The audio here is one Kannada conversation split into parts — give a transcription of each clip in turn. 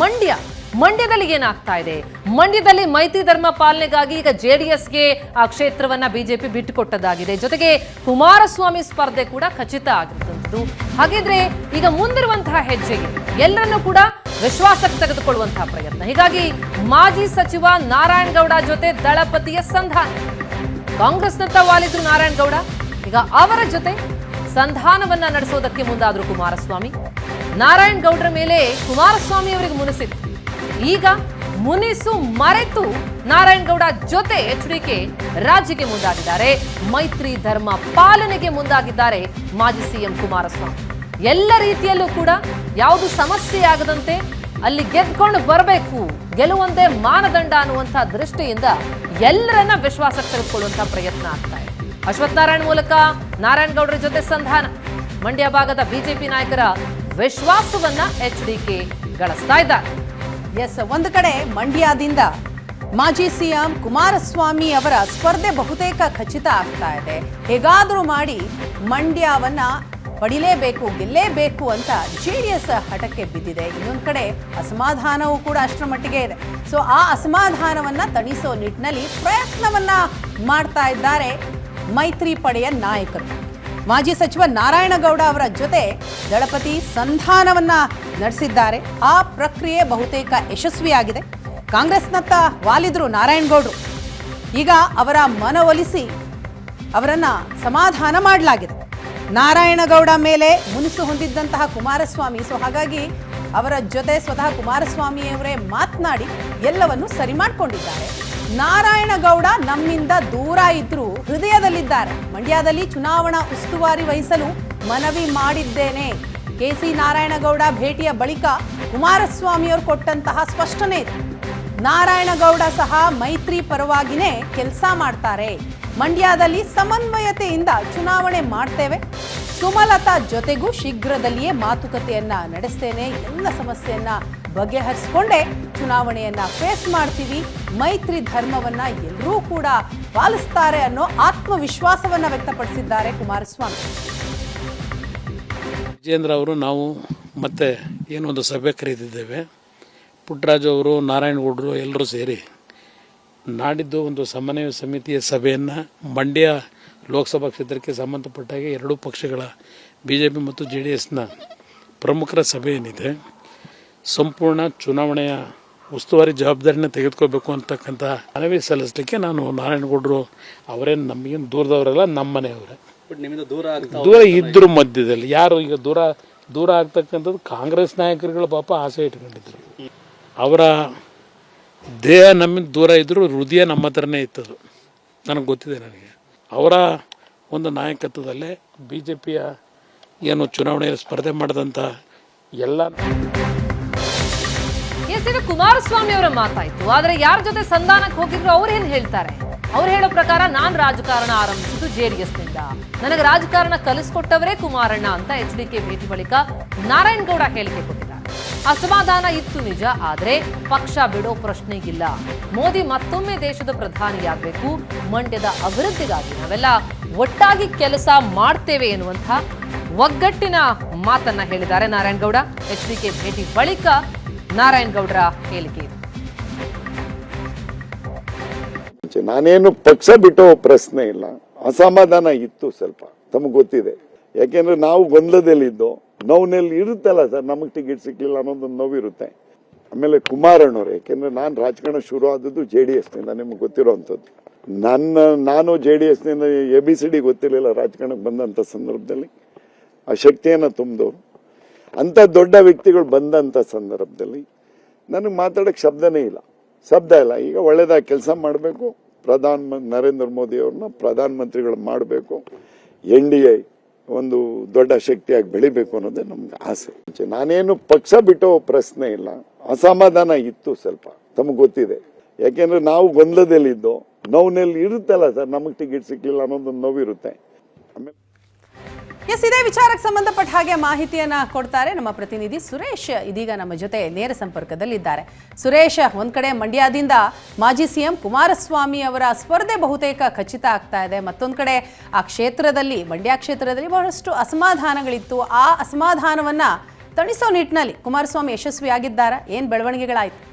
ಮಂಡ್ಯ. ಮಂಡ್ಯದಲ್ಲಿ ಏನಾಗ್ತಾ ಇದೆ? ಮಂಡ್ಯದಲ್ಲಿ ಮೈತ್ರಿ ಧರ್ಮ ಪಾಲನೆಗಾಗಿ ಈಗ ಜೆಡಿಎಸ್ಗೆ ಆ ಕ್ಷೇತ್ರವನ್ನ ಬಿಜೆಪಿ ಬಿಟ್ಟುಕೊಟ್ಟದಾಗಿದೆ ಜೊತೆಗೆ ಕುಮಾರಸ್ವಾಮಿ ಸ್ಪರ್ಧೆ ಕೂಡ ಖಚಿತ ಆಗಿರುವಂತದ್ದು ಹಾಗಿದ್ರೆ ಈಗ ಮುಂದಿರುವಂತಹ ಹೆಜ್ಜೆಗೆ ಎಲ್ಲರನ್ನೂ ಕೂಡ ವಿಶ್ವಾಸಕ್ಕೆ ತೆಗೆದುಕೊಳ್ಳುವಂತಹ ಪ್ರಯತ್ನ. ಹೀಗಾಗಿ ಮಾಜಿ ಸಚಿವ ನಾರಾಯಣಗೌಡ ಜೊತೆ ದಳಪತಿಯ ಸಂಧಾನ. ಕಾಂಗ್ರೆಸ್ನತ್ತ ವಾಲಿದ್ರು ನಾರಾಯಣಗೌಡ ಈಗ ಅವರ ಜೊತೆ ಸಂಧಾನವನ್ನ ನಡೆಸೋದಕ್ಕೆ ಮುಂದಾದ್ರು ಕುಮಾರಸ್ವಾಮಿ. ನಾರಾಯಣ್ ಗೌಡ್ರ ಮೇಲೆ ಕುಮಾರಸ್ವಾಮಿ ಅವರಿಗೆ ಮುನಿಸಿತ್ತು. ಈಗ ಮುನಿಸು ಮರೆತು ನಾರಾಯಣ್ ಗೌಡ ಜೊತೆ ಎಚ್ ಡಿಕೆ ರಾಜ್ಯಕ್ಕೆ ಮುಂದಾಗಿದ್ದಾರೆ. ಮೈತ್ರಿ ಧರ್ಮ ಪಾಲನೆಗೆ ಮುಂದಾಗಿದ್ದಾರೆ ಮಾಜಿ ಸಿಎಂ ಕುಮಾರಸ್ವಾಮಿ. ಎಲ್ಲ ರೀತಿಯಲ್ಲೂ ಕೂಡ ಯಾವುದು ಸಮಸ್ಯೆ ಆಗದಂತೆ ಅಲ್ಲಿ ಗೆದ್ಕೊಂಡು ಬರಬೇಕು ಗೆಲುವೊಂದೇ ಮಾನದಂಡ ಅನ್ನುವಂಥ ದೃಷ್ಟಿಯಿಂದ ಎಲ್ಲರನ್ನ ವಿಶ್ವಾಸಕ್ಕೆ ತೆಗೆದುಕೊಳ್ಳುವಂತಹ ಪ್ರಯತ್ನ ಆಗ್ತಾ ಇದೆ. ನಾರಾಯಣ್ ಮೂಲಕ ನಾರಾಯಣ್ ಗೌಡರ ಜೊತೆ ಸಂಧಾನ. ಮಂಡ್ಯ ಭಾಗದ ಬಿಜೆಪಿ ನಾಯಕರ ವಿಶ್ವಾಸವನ್ನ ಎಚ್ ಡಿ ಕೆ ಗಳಿಸ್ತಾ ಇದ್ದಾರೆ ಎಸ್ ಒಂದು ಕಡೆ ಮಂಡ್ಯದಿಂದ ಮಾಜಿ ಸಿಎಂ ಕುಮಾರಸ್ವಾಮಿ ಅವರ ಸ್ಪರ್ಧೆ ಬಹುತೇಕ ಖಚಿತ ಆಗ್ತಾ ಇದೆ. ಹೇಗಾದರೂ ಮಾಡಿ ಮಂಡ್ಯವನ್ನ ಪಡಿಲೇಬೇಕು, ಗೆಲ್ಲೇಬೇಕು ಅಂತ ಜೆ ಡಿ ಎಸ್ ಹಠಕ್ಕೆ ಬಿದ್ದಿದೆ. ಇನ್ನೊಂದು ಕಡೆ ಅಸಮಾಧಾನವೂ ಕೂಡ ಅಷ್ಟರ ಮಟ್ಟಿಗೆ ಇದೆ. ಸೊ ಆ ಅಸಮಾಧಾನವನ್ನು ತಣಿಸೋ ನಿಟ್ಟಿನಲ್ಲಿ ಪ್ರಯತ್ನವನ್ನು ಮಾಡ್ತಾ ಇದ್ದಾರೆ ಮೈತ್ರಿ ಪಡೆಯ ನಾಯಕರು. ಮಾಜಿ ಸಚಿವ ನಾರಾಯಣಗೌಡ ಅವರ ಜೊತೆ ದಳಪತಿ ಸಂಧಾನವನ್ನ ನಡೆಸಿದ್ದಾರೆ. ಆ ಪ್ರಕ್ರಿಯೆ ಬಹುತೇಕ ಯಶಸ್ವಿಯಾಗಿದೆ. ಕಾಂಗ್ರೆಸ್ನತ್ತ ವಾಲಿದ್ರು ನಾರಾಯಣಗೌಡರು. ಈಗ ಅವರ ಮನವೊಲಿಸಿ ಅವರನ್ನ ಸಮಾಧಾನ ಮಾಡಲಾಗಿದೆ. ನಾರಾಯಣಗೌಡ ಮೇಲೆ ಮುನಿಸು ಹೊಂದಿದ್ದಂತಹ ಕುಮಾರಸ್ವಾಮಿ. ಸೊ ಹಾಗಾಗಿ ಅವರ ಜೊತೆ ಸ್ವತಃ ಕುಮಾರಸ್ವಾಮಿಯವರೇ ಮಾತನಾಡಿ ಎಲ್ಲವನ್ನು ಸರಿ ಮಾಡಿಕೊಂಡಿದ್ದಾರೆ. ನಾರಾಯಣಗೌಡ ನಮ್ಮಿಂದ ದೂರ ಇದ್ರೂ ಹೃದಯದಲ್ಲಿದ್ದಾರೆ. ಮಂಡ್ಯದಲ್ಲಿ ಚುನಾವಣಾ ಉಸ್ತುವಾರಿ ವಹಿಸಲು ಮನವಿ ಮಾಡಿದ್ದೇನೆ. ಕೆಸಿ ನಾರಾಯಣಗೌಡ ಭೇಟಿಯ ಬಳಿಕ ಕುಮಾರಸ್ವಾಮಿಯವರು ಕೊಟ್ಟಂತಹ ಸ್ಪಷ್ಟನೆ ಇದೆ. ನಾರಾಯಣಗೌಡ ಸಹ ಮೈತ್ರಿ ಪರವಾಗಿನೇ ಕೆಲಸ ಮಾಡ್ತಾರೆ. ಮಂಡ್ಯದಲ್ಲಿ ಸಮನ್ವಯತೆಯಿಂದ ಚುನಾವಣೆ ಮಾಡ್ತೇವೆ. ಸುಮಲತಾ ಜೊತೆಗೂ ಶೀಘ್ರದಲ್ಲಿಯೇ ಮಾತುಕತೆಯನ್ನ ನಡೆಸ್ತೇನೆ. ಎಲ್ಲ ಸಮಸ್ಯೆಯನ್ನ ಬಗೆಹರಿಸಿಕೊಂಡೇ. ಚುನಾವಣೆಯನ್ನ ಫೇಸ್ ಮಾಡ್ತೀವಿ. ಮೈತ್ರಿ ಧರ್ಮವನ್ನ ಎಲ್ಲರೂ ಕೂಡ ಪಾಲಿಸ್ತಾರೆ ಅನ್ನೋ ಆತ್ಮವಿಶ್ವಾಸವನ್ನ ವ್ಯಕ್ತಪಡಿಸಿದ್ದಾರೆ ಕುಮಾರಸ್ವಾಮಿ. ವಿಜೇಂದ್ರ ಅವರು, ನಾವು ಮತ್ತೆ ಏನೊಂದು ಸಭೆ ಕರೆದಿದ್ದೇವೆ. ಪುಟ್ಟರಾಜು ಅವರು ನಾರಾಯಣಗೌಡರು ಎಲ್ಲರೂ ಸೇರಿ ನಾಡಿದ್ದು ಒಂದು ಸಮನ್ವಯ ಸಮಿತಿಯ ಸಭೆಯನ್ನು ಮಂಡ್ಯ ಲೋಕಸಭಾ ಕ್ಷೇತ್ರಕ್ಕೆ ಸಂಬಂಧಪಟ್ಟ ಹಾಗೆ ಎರಡೂ ಪಕ್ಷಗಳ ಬಿ ಜೆ ಪಿ ಮತ್ತು ಜೆ ಡಿ ಎಸ್ನ ಪ್ರಮುಖರ ಸಭೆ ಏನಿದೆ ಸಂಪೂರ್ಣ ಚುನಾವಣೆಯ ಉಸ್ತುವಾರಿ ಜವಾಬ್ದಾರಿನ ತೆಗೆದುಕೋಬೇಕು ಅಂತಕ್ಕಂಥ ಮನವಿ ಸಲ್ಲಿಸಲಿಕ್ಕೆ ನಾನು ನಾರಾಯಣಗೌಡರು ಅವರೇನು ನಮಗೇನು ದೂರದವರಲ್ಲ ನಮ್ಮ ಮನೆಯವರೇ. ನಿಮ್ಮಿಂದ ದೂರ ದೂರ ಇದ್ರ ಮಧ್ಯದಲ್ಲಿ. ಯಾರು ಈಗ ದೂರ ದೂರ ಆಗ್ತಕ್ಕಂಥದ್ದು ಕಾಂಗ್ರೆಸ್ ನಾಯಕರುಗಳು ಪಾಪ ಆಸೆ ಇಟ್ಕೊಂಡಿದ್ರು. ಅವರ ದೇಹ ನಮ್ಮಿಂದ ದೂರ ಇದ್ದರೂ ಹೃದಯ ನಮ್ಮ ಹತ್ರನೇ ಇತ್ತದು. ನನಗೆ ಗೊತ್ತಿದೆ ನನಗೆ. ಅವರ ಒಂದು ನಾಯಕತ್ವದಲ್ಲೇ ಬಿ ಜೆ ಪಿಯ ಏನು ಚುನಾವಣೆಯಲ್ಲಿ ಸ್ಪರ್ಧೆ ಮಾಡಿದಂಥ ಎಲ್ಲ ಎಸ್ ಕುಮಾರಸ್ವಾಮಿ ಅವರ ಮಾತಾಯ್ತು. ಆದ್ರೆ ಯಾರ ಜೊತೆ ಸಂಧಾನಕ್ಕೆ ಹೋಗಿದ್ರು ಅವ್ರು ಏನ್ ಹೇಳ್ತಾರೆ? ಅವ್ರು ಹೇಳೋ ಪ್ರಕಾರ ನಾನ್ ರಾಜಕಾರಣ ಆರಂಭಿಸಿದ್ದು ಜೆಡಿಎಸ್ನಿಂದ ನನಗೆ ರಾಜಕಾರಣ ಕಲಿಸ್ಕೊಟ್ಟವರೇ ಕುಮಾರಣ್ಣ ಅಂತ ಎಚ್ ಡಿ ಕೆ ಭೇಟಿ ಬಳಿಕ ನಾರಾಯಣಗೌಡ ಹೇಳಿಕೆ ಕೊಟ್ಟಿದ್ದಾರೆ. ಅಸಮಾಧಾನ ಇತ್ತು ನಿಜ, ಆದ್ರೆ ಪಕ್ಷ ಬಿಡೋ ಪ್ರಶ್ನೆಗಿಲ್ಲ. ಮೋದಿ ಮತ್ತೊಮ್ಮೆ ದೇಶದ ಪ್ರಧಾನಿಯಾಗಬೇಕು. ಮಂಡ್ಯದ ಅಭಿವೃದ್ಧಿಗಾಗಿ ನಾವೆಲ್ಲ ಒಟ್ಟಾಗಿ ಕೆಲಸ ಮಾಡ್ತೇವೆ ಎನ್ನುವಂಥ ಒಗ್ಗಟ್ಟಿನ ಮಾತನ್ನ ಹೇಳಿದ್ದಾರೆ ನಾರಾಯಣಗೌಡ ಎಚ್ ಡಿ ಕೆ ಭೇಟಿ ಬಳಿಕ ನಾರಾಯಣಗೌಡರ ಹೇಳಿಕೆ ಇದು. ಮುಂಚೆ ನಾನೇನು ಪಕ್ಷ ಬಿಟ್ಟೋ ಪ್ರಶ್ನೆ ಇಲ್ಲ. ಅಸಮಾಧಾನ ಇತ್ತು ಸ್ವಲ್ಪ, ತಮಗೆ ಗೊತ್ತಿದೆ. ಯಾಕೆಂದ್ರೆ ನಾವು ಗೊಂದಲದಲ್ಲಿದ್ದು, ನೋವಿನಲ್ಲಿ ಇರುತ್ತಲ್ಲ ಸರ್, ನಮಗೆ ಟಿಕೆಟ್ ಸಿಕ್ಲಿಲ್ಲ ಅನ್ನೋದೊಂದು ನೋವಿರುತ್ತೆ. ಆಮೇಲೆ ಕುಮಾರಣ್ಣವ್ರು ಯಾಕೆಂದ್ರೆ ನಾನು ರಾಜಕಾರಣ ಶುರು ಆದದ್ದು ಜೆ ಡಿ ಎಸ್ನಿಂದ ನಿಮ್ಗೆ ಗೊತ್ತಿರೋವಂಥದ್ದು ನನ್ನ, ನಾನು ಜೆ ಡಿ ಎಸ್ನಿಂದ ಎ ಬಿ ಸಿ ಡಿ ಗೊತ್ತಿರಲಿಲ್ಲ, ರಾಜಕಾರಣಕ್ಕೆ ಬಂದಂಥ ಸಂದರ್ಭದಲ್ಲಿ. ಆ ಶಕ್ತಿಯನ್ನು ತುಂಬಿದವರು. ಅಂಥ ದೊಡ್ಡ ವ್ಯಕ್ತಿಗಳು ಬಂದಂಥ ಸಂದರ್ಭದಲ್ಲಿ ನನಗೆ ಮಾತಾಡೋಕ್ಕೆ ಶಬ್ದನೇ ಇಲ್ಲ. ಶಬ್ದ ಇಲ್ಲ. ಈಗ ಒಳ್ಳೇದಾಗಿ ಕೆಲಸ ಮಾಡಬೇಕು. ಪ್ರಧಾನ ನರೇಂದ್ರ ಮೋದಿ ಅವ್ರನ್ನ ಪ್ರಧಾನಮಂತ್ರಿಗಳು ಮಾಡಬೇಕು. ಎನ್ ಡಿ ಎ ಒಂದು ದೊಡ್ಡ ಶಕ್ತಿಯಾಗಿ ಬೆಳಿಬೇಕು ಅನ್ನೋದೇ ನಮ್ಗೆ ಆಸೆ. ನಾನೇನು ಪಕ್ಷ ಬಿಟ್ಟೋ ಪ್ರಶ್ನೆ ಇಲ್ಲ. ಅಸಮಾಧಾನ ಇತ್ತು ಸ್ವಲ್ಪ. ತಮಗೆ ಗೊತ್ತಿದೆ. ಯಾಕೆಂದ್ರೆ ನಾವು ಗೊಂದಲದಲ್ಲಿದ್ದು ನೋವಿನಲ್ಲಿ ಇರುತ್ತಲ್ಲ ಸರ್, ನಮಗೆ ಟಿಕೆಟ್ ಸಿಕ್ಲಿಲ್ಲ ಅನ್ನೋದೊಂದು ನೋವಿರುತ್ತೆ. ಎಸ್, ಇದೇ ವಿಚಾರಕ್ಕೆ ಸಂಬಂಧಪಟ್ಟ ಹಾಗೆ ಮಾಹಿತಿಯನ್ನ ಕೊಡ್ತಾರೆ ನಮ್ಮ ಪ್ರತಿನಿಧಿ ಸುರೇಶ್. ಇದೀಗ ನಮ್ಮ ಜೊತೆ ನೇರ ಸಂಪರ್ಕದಲ್ಲಿದ್ದಾರೆ. ಸುರೇಶ್, ಒಂದ್ ಕಡೆ ಮಂಡ್ಯದಿಂದ ಮಾಜಿ ಸಿಎಂ ಕುಮಾರಸ್ವಾಮಿ ಅವರ ಸ್ಪರ್ಧೆ ಬಹುತೇಕ ಖಚಿತ ಆಗ್ತಾ ಇದೆ. ಮತ್ತೊಂದ್ ಕಡೆ ಆ ಕ್ಷೇತ್ರದಲ್ಲಿ, ಮಂಡ್ಯ ಕ್ಷೇತ್ರದಲ್ಲಿ ಬಹಳಷ್ಟು ಅಸಮಾಧಾನಗಳಿತ್ತು. ಆ ಅಸಮಾಧಾನವನ್ನ ತಣಿಸೋ ನಿಟ್ಟಿನಲ್ಲಿ ಕುಮಾರಸ್ವಾಮಿ ಯಶಸ್ವಿಯಾಗಿದ್ದಾರಾ? ಏನು ಬೆಳವಣಿಗೆಗಳಾಯ್ತು?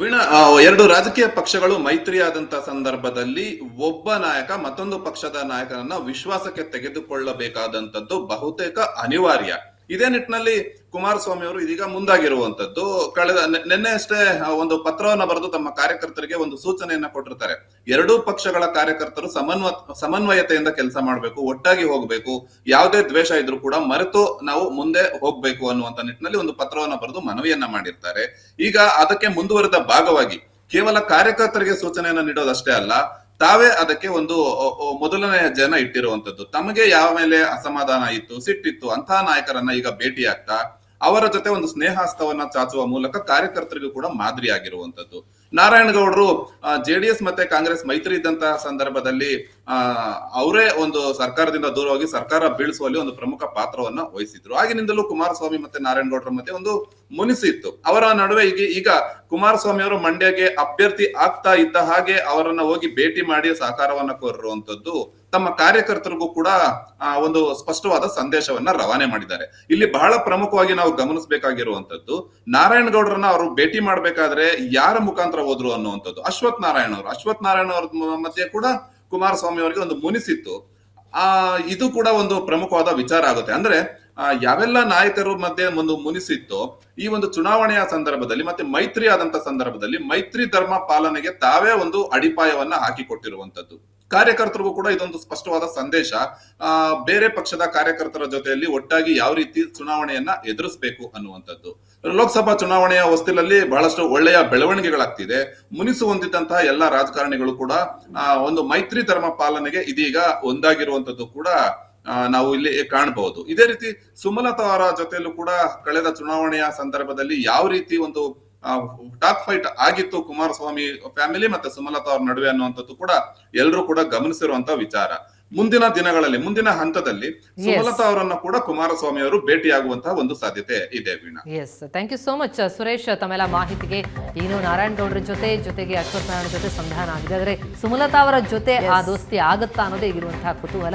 ವೀಣಾ ಎರಡು ರಾಜಕೀಯ ಪಕ್ಷಗಳು ಮೈತ್ರಿಯಾದಂತಹ ಸಂದರ್ಭದಲ್ಲಿ ಒಬ್ಬ ನಾಯಕ ಮತ್ತೊಂದು ಪಕ್ಷದ ನಾಯಕನನ್ನ ವಿಶ್ವಾಸಕ್ಕೆ ತೆಗೆದುಕೊಳ್ಳಬೇಕಾದಂತದ್ದು ಬಹುತೇಕ ಅನಿವಾರ್ಯ. ಇದೇ ನಿಟ್ಟಿನಲ್ಲಿ ಕುಮಾರಸ್ವಾಮಿ ಅವರು ಇದೀಗ ಮುಂದಾಗಿರುವಂತದ್ದು, ಕಳೆದ ನಿನ್ನೆ ಅಷ್ಟೇ ಒಂದು ಪತ್ರವನ್ನ ಬರೆದು ತಮ್ಮ ಕಾರ್ಯಕರ್ತರಿಗೆ ಒಂದು ಸೂಚನೆಯನ್ನ ಕೊಟ್ಟಿರ್ತಾರೆ. ಎರಡೂ ಪಕ್ಷಗಳ ಕಾರ್ಯಕರ್ತರು ಸಮನ್ವ, ಸಮನ್ವಯತೆಯಿಂದ ಕೆಲಸ ಮಾಡಬೇಕು, ಒಟ್ಟಾಗಿ ಹೋಗಬೇಕು, ಯಾವುದೇ ದ್ವೇಷ ಇದ್ರೂ ಕೂಡ ಮರೆತು ನಾವು ಮುಂದೆ ಹೋಗ್ಬೇಕು ಅನ್ನುವಂತ ನಿಟ್ಟಿನಲ್ಲಿ ಒಂದು ಪತ್ರವನ್ನ ಬರೆದು ಮನವಿಯನ್ನ ಮಾಡಿರ್ತಾರೆ. ಈಗ ಅದಕ್ಕೆ ಮುಂದುವರೆದ ಭಾಗವಾಗಿ, ಕೇವಲ ಕಾರ್ಯಕರ್ತರಿಗೆ ಸೂಚನೆಯನ್ನ ನೀಡೋದಷ್ಟೇ ಅಲ್ಲ, ತಾವೇ ಅದಕ್ಕೆ ಒಂದು ಮೊದಲನೇ ಹೆಜ್ಜೆಯನ್ನ ಇಟ್ಟಿರುವಂತದ್ದು. ತಮಗೆ ಯಾವ ಮೇಲೆ ಅಸಮಾಧಾನ ಇತ್ತು, ಸಿಟ್ಟಿತ್ತು ಅಂತಹ ನಾಯಕರನ್ನ ಈಗ ಭೇಟಿ ಆಗ್ತಾ ಅವರ ಜೊತೆ ಒಂದು ಸ್ನೇಹಾಸ್ತವನ್ನ ಚಾಚುವ ಮೂಲಕ ಕಾರ್ಯಕರ್ತರಿಗೂ ಕೂಡ ಮಾದರಿಯಾಗಿರುವಂತದ್ದು ನಾರಾಯಣಗೌಡರು ಜೆಡಿಎಸ್ ಮತ್ತೆ ಕಾಂಗ್ರೆಸ್ ಮೈತ್ರಿ ಇದ್ದಂತಹ ಸಂದರ್ಭದಲ್ಲಿ ಅವರೇ ಒಂದು ಸರ್ಕಾರದಿಂದ ದೂರವಾಗಿ ಸರ್ಕಾರ ಬೀಳಿಸುವಲ್ಲಿ ಒಂದು ಪ್ರಮುಖ ಪಾತ್ರವನ್ನ ವಹಿಸಿದ್ರು. ಆಗಿನಿಂದಲೂ ಕುಮಾರಸ್ವಾಮಿ ಮತ್ತೆ ನಾರಾಯಣಗೌಡರ ಮಧ್ಯೆ ಒಂದು ಮುನಿಸಿ ಇತ್ತು. ಅವರ ನಡುವೆ ಈಗ ಈಗ ಕುಮಾರಸ್ವಾಮಿ ಅವರು ಮಂಡ್ಯಗೆ ಅಭ್ಯರ್ಥಿ ಆಗ್ತಾ ಇದ್ದ ಹಾಗೆ ಅವರನ್ನ ಹೋಗಿ ಭೇಟಿ ಮಾಡಿ ಸಹಕಾರವನ್ನ ಕೋರಿರುವಂತದ್ದು ತಮ್ಮ ಕಾರ್ಯಕರ್ತರಿಗೂ ಕೂಡ ಒಂದು ಸ್ಪಷ್ಟವಾದ ಸಂದೇಶವನ್ನ ರವಾನೆ ಮಾಡಿದ್ದಾರೆ. ಇಲ್ಲಿ ಬಹಳ ಪ್ರಮುಖವಾಗಿ ನಾವು ಗಮನಿಸಬೇಕಾಗಿರುವಂತದ್ದು ನಾರಾಯಣಗೌಡರನ್ನ ಅವರು ಭೇಟಿ ಮಾಡಬೇಕಾದ್ರೆ ಯಾರ ಮುಖಾಂತರ ಹೋದ್ರು ಅನ್ನುವಂಥದ್ದು. ಅಶ್ವಥ್ ನಾರಾಯಣ ಅವರು. ಅಶ್ವಥ್ ನಾರಾಯಣ ಅವರ ಮಧ್ಯೆ ಕೂಡ ಕುಮಾರಸ್ವಾಮಿ ಅವರಿಗೆ ಒಂದು ಮುನಿಸಿತ್ತು. ಆ, ಇದು ಕೂಡ ಒಂದು ಪ್ರಮುಖವಾದ ವಿಚಾರ ಆಗುತ್ತೆ. ಅಂದ್ರೆ ಯಾವೆಲ್ಲ ನಾಯಕರ ಮಧ್ಯೆ ಒಂದು ಮುನಿಸಿತ್ತು, ಈ ಒಂದು ಚುನಾವಣೆಯ ಸಂದರ್ಭದಲ್ಲಿ ಮತ್ತೆ ಮೈತ್ರಿ ಆದಂತ ಸಂದರ್ಭದಲ್ಲಿ ಮೈತ್ರಿ ಧರ್ಮ ಪಾಲನೆಗೆ ತಾವೇ ಒಂದು ಅಡಿಪಾಯವನ್ನ ಹಾಕಿಕೊಟ್ಟಿರುವಂತದ್ದು ಕಾರ್ಯಕರ್ತರಿಗೂ ಕೂಡ ಇದೊಂದು ಸ್ಪಷ್ಟವಾದ ಸಂದೇಶ. ಬೇರೆ ಪಕ್ಷದ ಕಾರ್ಯಕರ್ತರ ಜೊತೆಯಲ್ಲಿ ಒಟ್ಟಾಗಿ ಯಾವ ರೀತಿ ಚುನಾವಣೆಯನ್ನ ಎದುರಿಸಬೇಕು ಅನ್ನುವಂಥದ್ದು. ಲೋಕಸಭಾ ಚುನಾವಣೆಯ ಹೊಸ್ತಿಲಲ್ಲಿ ಬಹಳಷ್ಟು ಒಳ್ಳೆಯ ಬೆಳವಣಿಗೆಗಳಾಗ್ತಿದೆ. ಮುನಿಸು ಹೊಂದಿದ್ದಂತಹ ಎಲ್ಲ ರಾಜಕಾರಣಿಗಳು ಕೂಡ ಒಂದು ಮೈತ್ರಿ ಧರ್ಮ ಪಾಲನೆಗೆ ಇದೀಗ ಒಂದಾಗಿರುವಂತದ್ದು ಕೂಡ ನಾವು ಇಲ್ಲಿ ಕಾಣಬಹುದು. ಇದೇ ರೀತಿ ಸುಮಲತಾ ಅವರ ಜೊತೆಯಲ್ಲೂ ಕೂಡ ಕಳೆದ ಚುನಾವಣೆಯ ಸಂದರ್ಭದಲ್ಲಿ ಯಾವ ರೀತಿ ಒಂದು ಟಾಕ್ ಫೈಟ್ ಆಗಿತ್ತು ಕುಮಾರಸ್ವಾಮಿ ಫ್ಯಾಮಿಲಿ ಮತ್ತೆ ಸುಮಲತಾ ಅವ್ರ ನಡುವೆ ಅನ್ನುವಂಥದ್ದು ಕೂಡ ಎಲ್ಲರೂ ಕೂಡ ಗಮನಿಸಿರುವಂತ ವಿಚಾರ. ಮುಂದಿನ ದಿನಗಳಲ್ಲಿ ಮುಂದಿನ ಹಂತದಲ್ಲಿ ಸುಮಲತಾ ಅವರನ್ನ ಕೂಡ ಕುಮಾರಸ್ವಾಮಿ ಅವರು ಭೇಟಿಯಾಗುವಂತಹ ಒಂದು ಸಾಧ್ಯತೆ ಇದೆ Veena. Yes thank you so much Suresh ತಮ್ಮೆಲ್ಲ ಮಾಹಿತಿಗೆ ಏನು ನಾರಾಯಣ್ ಗೌಡ್ರ ಜೊತೆ ಜೊತೆಗೆ ಅಶ್ವಥ್ ನಾರಾಯಣ ಜೊತೆ ಸಂಧಾನ ಆಗಿದೆ. ಆದರೆ ಸುಮಲತಾ ಅವರ ಜೊತೆ ಆ ದೋಸ್ತಿ ಆಗುತ್ತಾ ಅನ್ನೋದೇ ಇರುವಂತಹ ಕುತೂಹಲ.